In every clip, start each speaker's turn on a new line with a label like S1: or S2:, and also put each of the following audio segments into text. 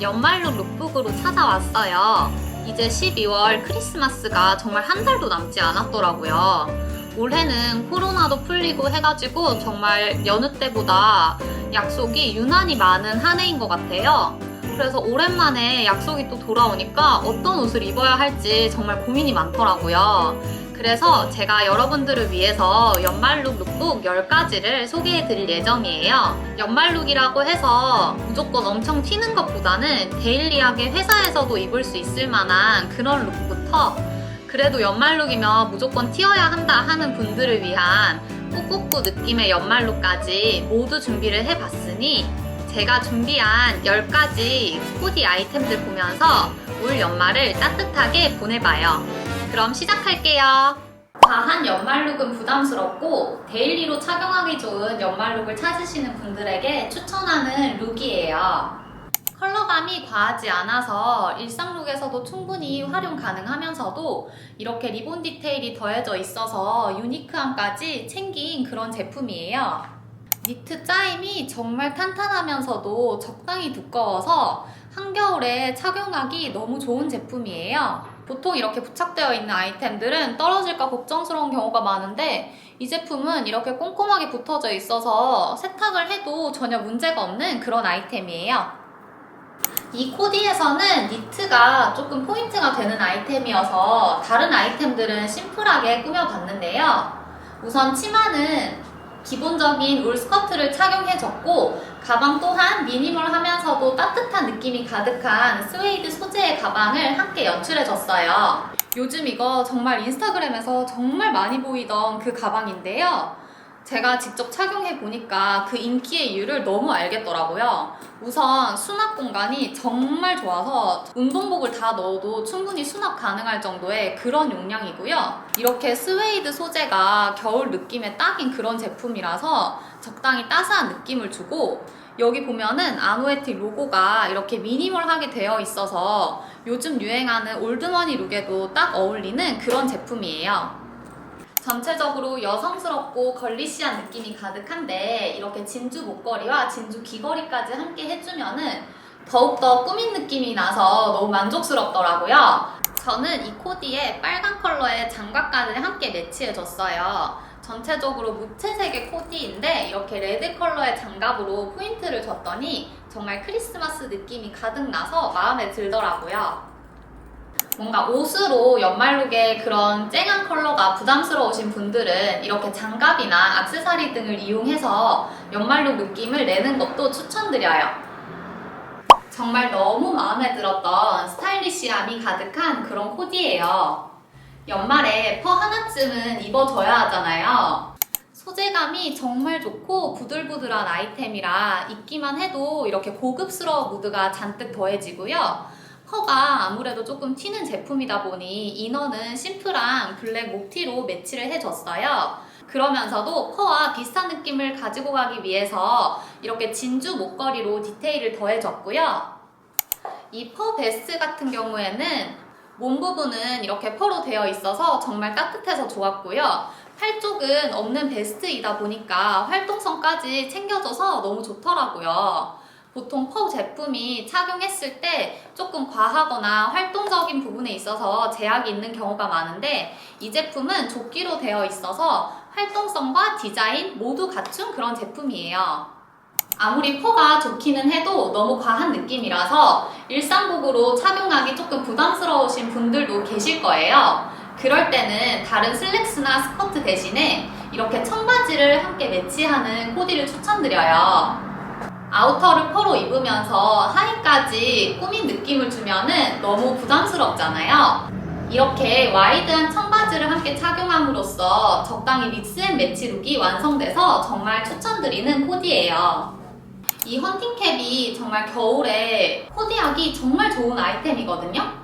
S1: 연말룩 룩북으로 찾아왔어요. 이제 12월 크리스마스가 정말 한 달도 남지 않았더라고요. 올해는 코로나도 풀리고 해가지고 정말 여느 때보다 약속이 유난히 많은 한 해인 것 같아요. 그래서 오랜만에 약속이 또 돌아오니까 어떤 옷을 입어야 할지 정말 고민이 많더라고요. 그래서 제가 여러분들을 위해서 연말룩 룩북 10가지를 소개해 드릴 예정이에요. 연말룩이라고 해서 무조건 엄청 튀는 것보다는 데일리하게 회사에서도 입을 수 있을 만한 그런 룩부터 그래도 연말룩이면 무조건 튀어야 한다 하는 분들을 위한 꾸꾸꾸 느낌의 연말룩까지 모두 준비를 해봤으니 제가 준비한 10가지 코디 아이템들 보면서 올 연말을 따뜻하게 보내봐요. 그럼 시작할게요. 과한 연말룩은 부담스럽고 데일리로 착용하기 좋은 연말룩을 찾으시는 분들에게 추천하는 룩이에요. 컬러감이 과하지 않아서 일상룩에서도 충분히 활용 가능하면서도 이렇게 리본 디테일이 더해져 있어서 유니크함까지 챙긴 그런 제품이에요. 니트 짜임이 정말 탄탄하면서도 적당히 두꺼워서 한겨울에 착용하기 너무 좋은 제품이에요. 보통 이렇게 부착되어 있는 아이템들은 떨어질까 걱정스러운 경우가 많은데 이 제품은 이렇게 꼼꼼하게 붙어져 있어서 세탁을 해도 전혀 문제가 없는 그런 아이템이에요. 이 코디에서는 니트가 조금 포인트가 되는 아이템이어서 다른 아이템들은 심플하게 꾸며봤는데요. 우선 치마는 기본적인 울 스커트를 착용해줬고 가방 또한 미니멀하면서도 따뜻한 느낌이 가득한 스웨이드 소재의 가방을 함께 연출해줬어요. 요즘 이거 정말 인스타그램에서 정말 많이 보이던 그 가방인데요. 제가 직접 착용해 보니까 그 인기의 이유를 너무 알겠더라고요. 우선 수납 공간이 정말 좋아서 운동복을 다 넣어도 충분히 수납 가능할 정도의 그런 용량이고요. 이렇게 스웨이드 소재가 겨울 느낌에 딱인 그런 제품이라서 적당히 따스한 느낌을 주고 여기 보면은 아노에틱 로고가 이렇게 미니멀하게 되어 있어서 요즘 유행하는 올드머니 룩에도 딱 어울리는 그런 제품이에요. 전체적으로 여성스럽고 걸리시한 느낌이 가득한데 이렇게 진주 목걸이와 진주 귀걸이까지 함께 해주면은 더욱더 꾸민 느낌이 나서 너무 만족스럽더라고요. 저는 이 코디에 빨간 컬러의 장갑까지 함께 매치해줬어요. 전체적으로 무채색의 코디인데 이렇게 레드 컬러의 장갑으로 포인트를 줬더니 정말 크리스마스 느낌이 가득 나서 마음에 들더라고요. 뭔가 옷으로 연말룩의 그런 쨍한 컬러가 부담스러우신 분들은 이렇게 장갑이나 악세사리 등을 이용해서 연말룩 느낌을 내는 것도 추천드려요. 정말 너무 마음에 들었던 스타일리시함이 가득한 그런 코디예요. 연말에 퍼 하나쯤은 입어줘야 하잖아요. 소재감이 정말 좋고 부들부들한 아이템이라 입기만 해도 이렇게 고급스러운 무드가 잔뜩 더해지고요. 퍼가 아무래도 조금 튀는 제품이다 보니 이너는 심플한 블랙 목티로 매치를 해줬어요. 그러면서도 퍼와 비슷한 느낌을 가지고 가기 위해서 이렇게 진주 목걸이로 디테일을 더해줬고요. 이 퍼 베스트 같은 경우에는 몸 부분은 이렇게 퍼로 되어 있어서 정말 따뜻해서 좋았고요. 팔 쪽은 없는 베스트이다 보니까 활동성까지 챙겨줘서 너무 좋더라고요. 보통 퍼 제품이 착용했을 때 조금 과하거나 활동적인 부분에 있어서 제약이 있는 경우가 많은데 이 제품은 조끼로 되어 있어서 활동성과 디자인 모두 갖춘 그런 제품이에요. 아무리 퍼가 좋기는 해도 너무 과한 느낌이라서 일상복으로 착용하기 조금 부담스러우신 분들도 계실 거예요. 그럴 때는 다른 슬랙스나 스커트 대신에 이렇게 청바지를 함께 매치하는 코디를 추천드려요. 아우터를 퍼로 입으면서 하의까지 꾸민 느낌을 주면은 너무 부담스럽잖아요. 이렇게 와이드한 청바지를 함께 착용함으로써 적당히 믹스앤매치 룩이 완성돼서 정말 추천드리는 코디예요. 이 헌팅캡이 정말 겨울에 코디하기 정말 좋은 아이템이거든요.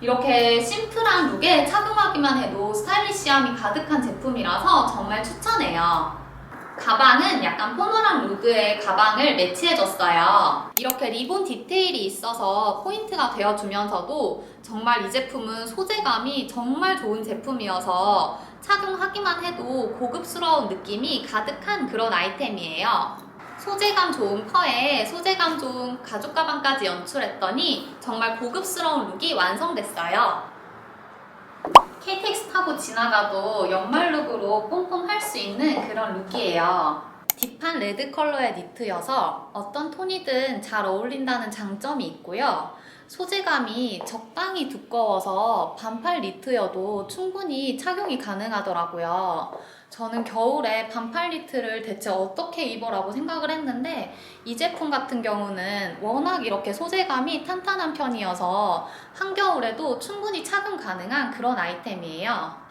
S1: 이렇게 심플한 룩에 착용하기만 해도 스타일리시함이 가득한 제품이라서 정말 추천해요. 가방은 약간 포멀한 룩의 가방을 매치해줬어요. 이렇게 리본 디테일이 있어서 포인트가 되어주면서도 정말 이 제품은 소재감이 정말 좋은 제품이어서 착용하기만 해도 고급스러운 느낌이 가득한 그런 아이템이에요. 소재감 좋은 ፐ에 소재감 좋은 가죽 가방까지 연출했더니 정말 고급스러운 룩이 완성됐어요. KTX 타고 지나가도 연말 룩으로 뽕뽕 할 수 있는 그런 룩이에요. 딥한 레드 컬러의 니트여서 어떤 톤이든 잘 어울린다는 장점이 있고요. 소재감이 적당히 두꺼워서 반팔 니트여도 충분히 착용이 가능하더라고요. 저는 겨울에 반팔 니트를 대체 어떻게 입어라고 생각을 했는데 이 제품 같은 경우는 워낙 이렇게 소재감이 탄탄한 편이어서 한겨울에도 충분히 착용 가능한 그런 아이템이에요.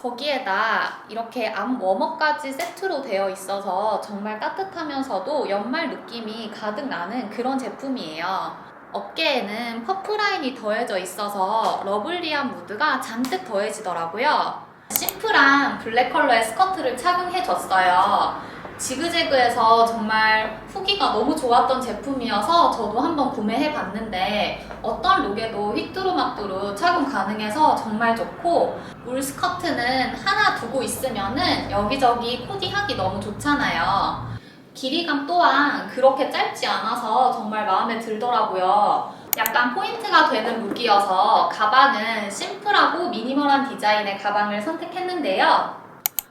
S1: 거기에다 이렇게 암 워머까지 세트로 되어 있어서 정말 따뜻하면서도 연말 느낌이 가득 나는 그런 제품이에요. 어깨에는 퍼프라인이 더해져 있어서 러블리한 무드가 잔뜩 더해지더라고요. 심플한 블랙 컬러의 스커트를 착용해줬어요. 지그재그해서 정말 후기가 너무 좋았던 제품이어서 저도 한번 구매해 봤는데 어떤 룩에도 휘뚜루마뚜루 착용 가능해서 정말 좋고 울 스커트는 하나 두고 있으면은 여기저기 코디하기 너무 좋잖아요. 길이감 또한 그렇게 짧지 않아서 정말 마음에 들더라고요. 약간 포인트가 되는 룩이어서 가방은 심플하고 미니멀한 디자인의 가방을 선택했는데요.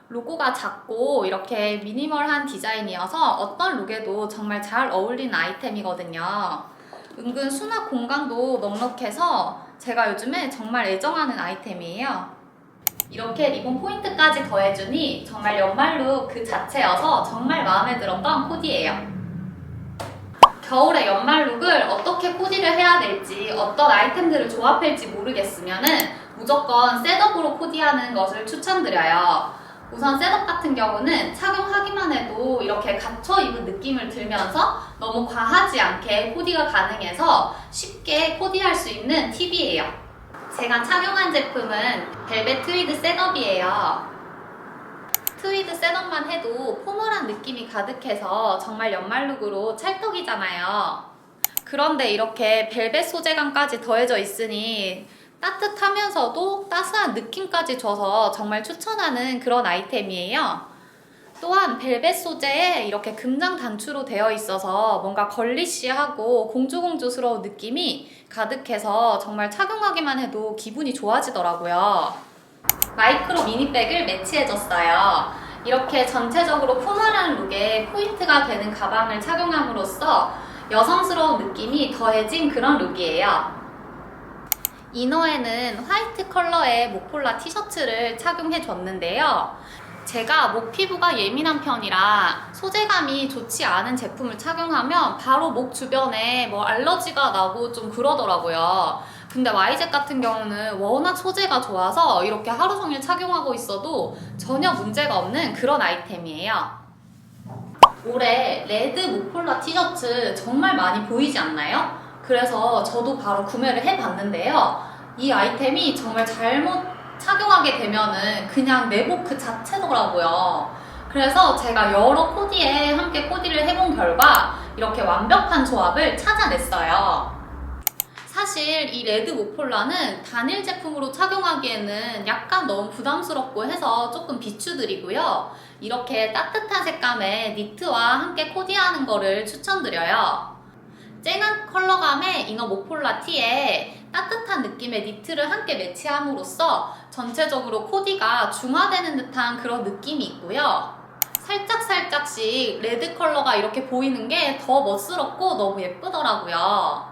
S1: 로고가 작고 이렇게 미니멀한 디자인이어서 어떤 룩에도 정말 잘 어울리는 아이템이거든요. 은근 수납 공간도 넉넉해서 제가 요즘에 정말 애정하는 아이템이에요. 이렇게 리본 포인트까지 더해주니 정말 연말 룩 그 자체여서 정말 마음에 들었던 코디예요. 겨울에 연말룩을 어떻게 코디를 해야 될지 어떤 아이템들을 조합할지 모르겠으면 무조건 셋업으로 코디하는 것을 추천드려요. 우선 셋업 같은 경우는 착용하기만 해도 이렇게 갇혀 입은 느낌을 들면서 너무 과하지 않게 코디가 가능해서 쉽게 코디할 수 있는 팁이에요. 제가 착용한 제품은 벨벳 트위드 셋업이에요. 트위드 셋업만 해도 포멀한 느낌이 가득해서 정말 연말룩으로 찰떡이잖아요. 그런데 이렇게 벨벳 소재감까지 더해져 있으니 따뜻하면서도 따스한 느낌까지 줘서 정말 추천하는 그런 아이템이에요. 또한 벨벳 소재에 이렇게 금장 단추로 되어 있어서 뭔가 걸리시하고 공주공주스러운 느낌이 가득해서 정말 착용하기만 해도 기분이 좋아지더라고요. 마이크로 미니백을 매치해줬어요. 이렇게 전체적으로 포멀한 룩에 포인트가 되는 가방을 착용함으로써 여성스러운 느낌이 더해진 그런 룩이에요. 이너에는 화이트 컬러의 목폴라 티셔츠를 착용해 줬는데요. 제가 목 피부가 예민한 편이라 소재감이 좋지 않은 제품을 착용하면 바로 목 주변에 뭐 알러지가 나고 좀 그러더라고요. 근데 YZ 같은 경우는 워낙 소재가 좋아서 이렇게 하루 종일 착용하고 있어도 전혀 문제가 없는 그런 아이템이에요. 올해 레드 목폴라 티셔츠 정말 많이 보이지 않나요? 그래서 저도 바로 구매를 해봤는데요. 이 아이템이 정말 잘못 착용하게 되면은 그냥 내복 그 자체더라고요. 그래서 제가 여러 코디에 함께 코디를 해본 결과 이렇게 완벽한 조합을 찾아냈어요. 사실 이 레드 모폴라는 단일 제품으로 착용하기에는 약간 너무 부담스럽고 해서 조금 비추드리고요. 이렇게 따뜻한 색감의 니트와 함께 코디하는 거를 추천드려요. 쨍한 컬러감의 이너 모폴라 티에 따뜻한 느낌의 니트를 함께 매치함으로써 전체적으로 코디가 중화되는 듯한 그런 느낌이 있고요. 살짝살짝씩 레드 컬러가 이렇게 보이는 게 더 멋스럽고 너무 예쁘더라고요.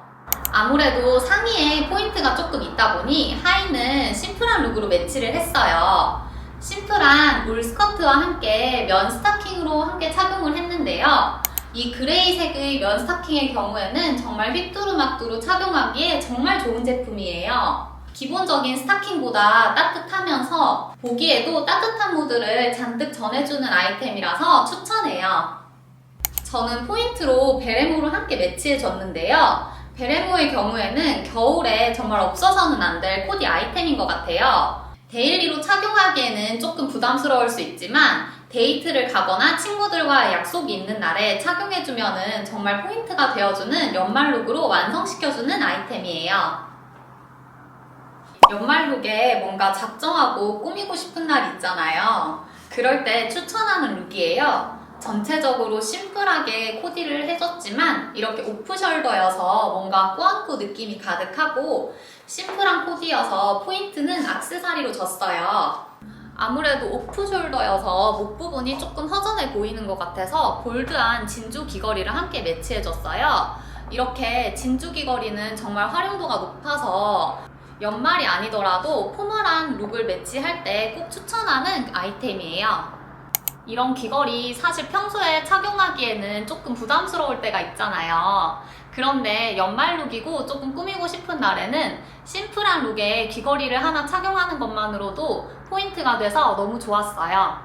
S1: 아무래도 상의에 포인트가 조금 있다 보니 하의는 심플한 룩으로 매치를 했어요. 심플한 울 스커트와 함께 면 스타킹으로 함께 착용을 했는데요. 이 그레이색의 면 스타킹의 경우에는 정말 휘뚜루마뚜루 착용하기에 정말 좋은 제품이에요. 기본적인 스타킹보다 따뜻하면서 보기에도 따뜻한 무드를 잔뜩 전해주는 아이템이라서 추천해요. 저는 포인트로 베레모를 함께 매치해줬는데요. 베레모의 경우에는 겨울에 정말 없어서는 안 될 코디 아이템인 것 같아요. 데일리로 착용하기에는 조금 부담스러울 수 있지만 데이트를 가거나 친구들과 약속이 있는 날에 착용해주면 정말 포인트가 되어주는 연말룩으로 완성시켜주는 아이템이에요. 연말룩에 뭔가 작정하고 꾸미고 싶은 날 있잖아요. 그럴 때 추천하는 룩이에요. 전체적으로 심플하게 코디를 해줬지만 이렇게 오프숄더여서 뭔가 꾸안꾸 느낌이 가득하고 심플한 코디여서 포인트는 악세사리로 줬어요. 아무래도 오프숄더여서 목 부분이 조금 허전해 보이는 것 같아서 볼드한 진주 귀걸이를 함께 매치해줬어요. 이렇게 진주 귀걸이는 정말 활용도가 높아서 연말이 아니더라도 포멀한 룩을 매치할 때 꼭 추천하는 아이템이에요. 이런 귀걸이 사실 평소에 착용하기에는 조금 부담스러울 때가 있잖아요. 그런데 연말 룩이고 조금 꾸미고 싶은 날에는 심플한 룩에 귀걸이를 하나 착용하는 것만으로도 포인트가 돼서 너무 좋았어요.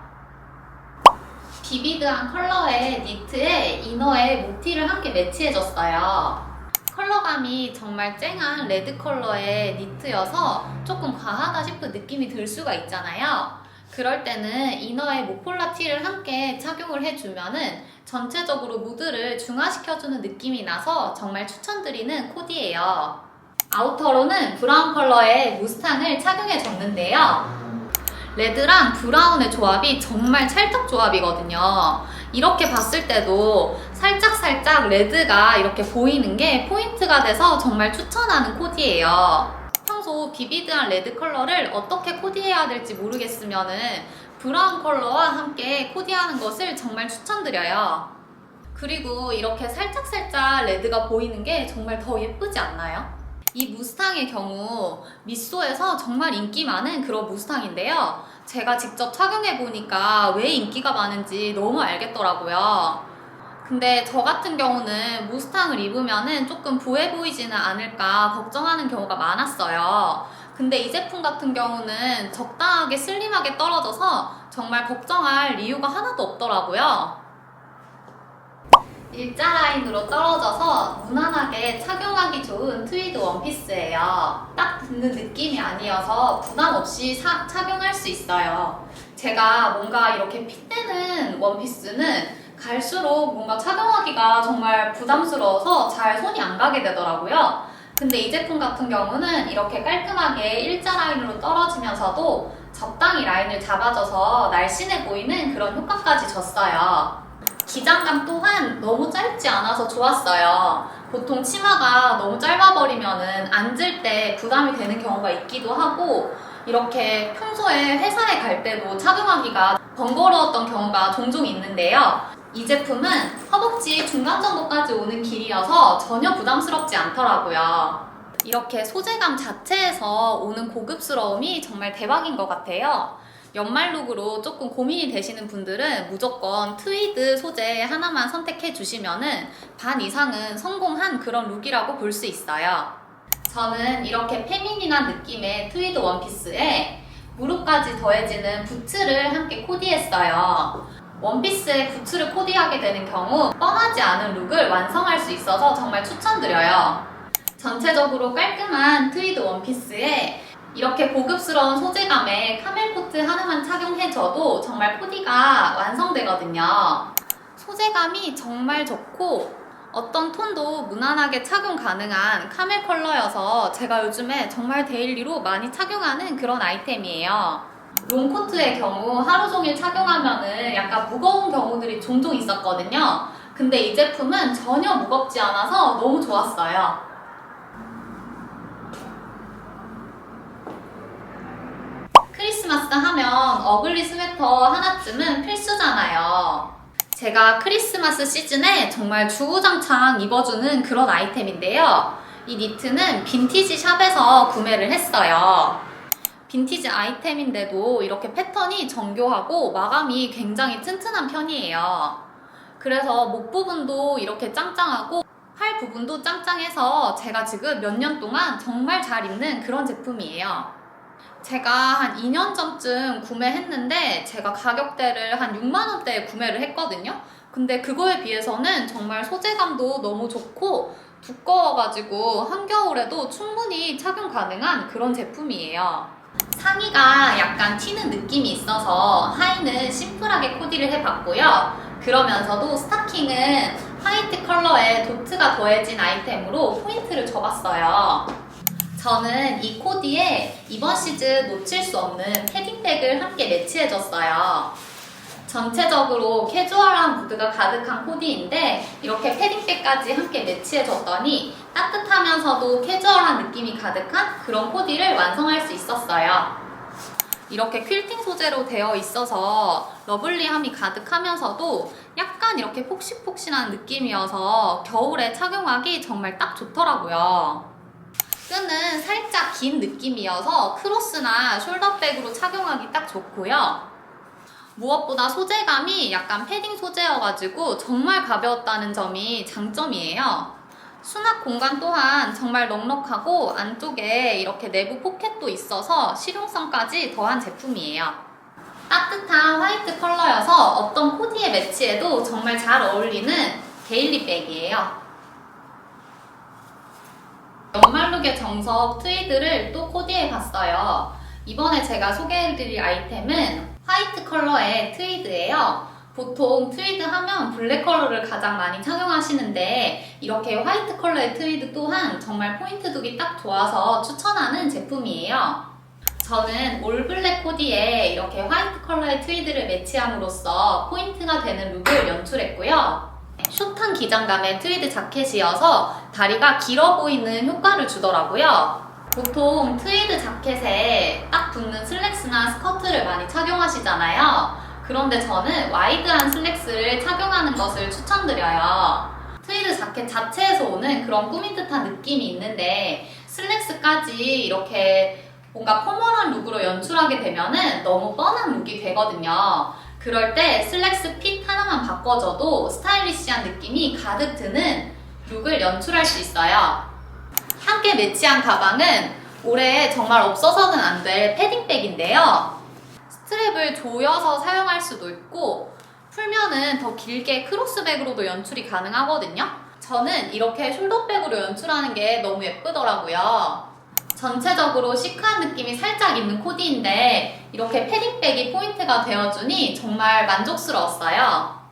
S1: 비비드한 컬러의 니트에 이너에 모티를 함께 매치해줬어요. 컬러감이 정말 쨍한 레드 컬러의 니트여서 조금 과하다 싶은 느낌이 들 수가 있잖아요. 그럴 때는 이너에 모폴라 티를 함께 착용을 해주면은 전체적으로 무드를 중화시켜주는 느낌이 나서 정말 추천드리는 코디예요. 아우터로는 브라운 컬러의 무스탕을 착용해줬는데요. 레드랑 브라운의 조합이 정말 찰떡 조합이거든요. 이렇게 봤을 때도 살짝살짝 레드가 이렇게 보이는 게 포인트가 돼서 정말 추천하는 코디예요. 평소 비비드한 레드 컬러를 어떻게 코디해야 될지 모르겠으면은 브라운 컬러와 함께 코디하는 것을 정말 추천드려요. 그리고 이렇게 살짝살짝 레드가 보이는 게 정말 더 예쁘지 않나요? 이 무스탕의 경우 미소에서 정말 인기 많은 그런 무스탕인데요. 제가 직접 착용해 보니까 왜 인기가 많은지 너무 알겠더라고요. 근데 저 같은 경우는 무스탕을 입으면은 조금 부해 보이지는 않을까 걱정하는 경우가 많았어요. 근데 이 제품 같은 경우는 적당하게 슬림하게 떨어져서 정말 걱정할 이유가 하나도 없더라고요. 일자 라인으로 떨어져서 무난하게 착용하기 좋은 트위드 원피스예요. 딱 붙는 느낌이 아니어서 부담 없이 사- 착용할 수 있어요. 제가 뭔가 이렇게 핏되는 원피스는 갈수록 뭔가 착용하기가 정말 부담스러워서 잘 손이 안 가게 되더라고요. 근데 이 제품 같은 경우는 이렇게 깔끔하게 일자 라인으로 떨어지면서도 적당히 라인을 잡아줘서 날씬해 보이는 그런 효과까지 줬어요. 기장감 또한 너무 짧지 않아서 좋았어요. 보통 치마가 너무 짧아버리면은 앉을 때 부담이 되는 경우가 있기도 하고 이렇게 평소에 회사에 갈 때도 착용하기가 번거로웠던 경우가 종종 있는데요. 이 제품은 허벅지 중간 정도까지 오는 길이어서 전혀 부담스럽지 않더라고요. 이렇게 소재감 자체에서 오는 고급스러움이 정말 대박인 것 같아요. 연말 룩으로 조금 고민이 되시는 분들은 무조건 트위드 소재 하나만 선택해 주시면은 반 이상은 성공한 그런 룩이라고 볼 수 있어요. 저는 이렇게 페미닌한 느낌의 트위드 원피스에 무릎까지 더해지는 부츠를 함께 코디했어요. 원피스에 부츠를 코디하게 되는 경우 뻔하지 않은 룩을 완성할 수 있어서 정말 추천드려요. 전체적으로 깔끔한 트위드 원피스에 이렇게 고급스러운 소재감의 카멜 코트 하나만 착용해줘도 정말 코디가 완성되거든요. 소재감이 정말 좋고 어떤 톤도 무난하게 착용 가능한 카멜 컬러여서 제가 요즘에 정말 데일리로 많이 착용하는 그런 아이템이에요. 롱코트의 경우 하루 종일 착용하면은 약간 무거운 경우들이 종종 있었거든요. 근데 이 제품은 전혀 무겁지 않아서 너무 좋았어요. 크리스마스 하면 어글리 스웨터 하나쯤은 필수잖아요. 제가 크리스마스 시즌에 정말 주구장창 입어주는 그런 아이템인데요. 이 니트는 빈티지 샵에서 구매를 했어요. 빈티지 아이템인데도 이렇게 패턴이 정교하고 마감이 굉장히 튼튼한 편이에요. 그래서 목 부분도 이렇게 짱짱하고 팔 부분도 짱짱해서 제가 지금 몇 년 동안 정말 잘 입는 그런 제품이에요. 제가 한 2년 전쯤 구매했는데 제가 가격대를 한 6만 원대에 구매를 했거든요. 근데 그거에 비해서는 정말 소재감도 너무 좋고 두꺼워가지고 한겨울에도 충분히 착용 가능한 그런 제품이에요. 상의가 약간 튀는 느낌이 있어서 하의는 심플하게 코디를 해봤고요. 그러면서도 스타킹은 화이트 컬러에 도트가 더해진 아이템으로 포인트를 줘봤어요. 저는 이 코디에 이번 시즌 놓칠 수 없는 패딩백을 함께 매치해줬어요. 전체적으로 캐주얼한 무드가 가득한 코디인데 이렇게 패딩백까지 함께 매치해줬더니 따뜻하면서도 캐주얼한 느낌이 가득한 그런 코디를 완성할 수 있었어요. 이렇게 퀼팅 소재로 되어 있어서 러블리함이 가득하면서도 약간 이렇게 폭신폭신한 느낌이어서 겨울에 착용하기 정말 딱 좋더라고요. 끈은 살짝 긴 느낌이어서 크로스나 숄더백으로 착용하기 딱 좋고요. 무엇보다 소재감이 약간 패딩 소재여가지고 정말 가벼웠다는 점이 장점이에요. 수납 공간 또한 정말 넉넉하고 안쪽에 이렇게 내부 포켓도 있어서 실용성까지 더한 제품이에요. 따뜻한 화이트 컬러여서 어떤 코디에 매치해도 정말 잘 어울리는 데일리 백이에요. 연말룩의 정석 트위드를 또 코디해 봤어요. 이번에 제가 소개해드릴 아이템은 화이트 컬러의 트위드예요. 보통 트위드 하면 블랙 컬러를 가장 많이 착용하시는데 이렇게 화이트 컬러의 트위드 또한 정말 포인트 두기 딱 좋아서 추천하는 제품이에요. 저는 올 블랙 코디에 이렇게 화이트 컬러의 트위드를 매치함으로써 포인트가 되는 룩을 연출했고요. 숏한 기장감의 트위드 자켓이어서 다리가 길어 보이는 효과를 주더라고요. 보통 트위드 자켓에 딱 붙는 슬랙스나 스커트를 많이 착용하시잖아요. 그런데 저는 와이드한 슬랙스를 착용하는 것을 추천드려요. 트위드 자켓 자체에서 오는 그런 꾸민 듯한 느낌이 있는데 슬랙스까지 이렇게 뭔가 포멀한 룩으로 연출하게 되면은 너무 뻔한 룩이 되거든요. 그럴 때 슬랙스 핏 하나만 바꿔줘도 스타일리시한 느낌이 가득 드는 룩을 연출할 수 있어요. 함께 매치한 가방은 올해 정말 없어서는 안 될 패딩백인데요. 스트랩을 조여서 사용할 수도 있고 풀면은 더 길게 크로스백으로도 연출이 가능하거든요. 저는 이렇게 숄더백으로 연출하는 게 너무 예쁘더라고요. 전체적으로 시크한 느낌이 살짝 있는 코디인데 이렇게 패딩백이 포인트가 되어주니 정말 만족스러웠어요.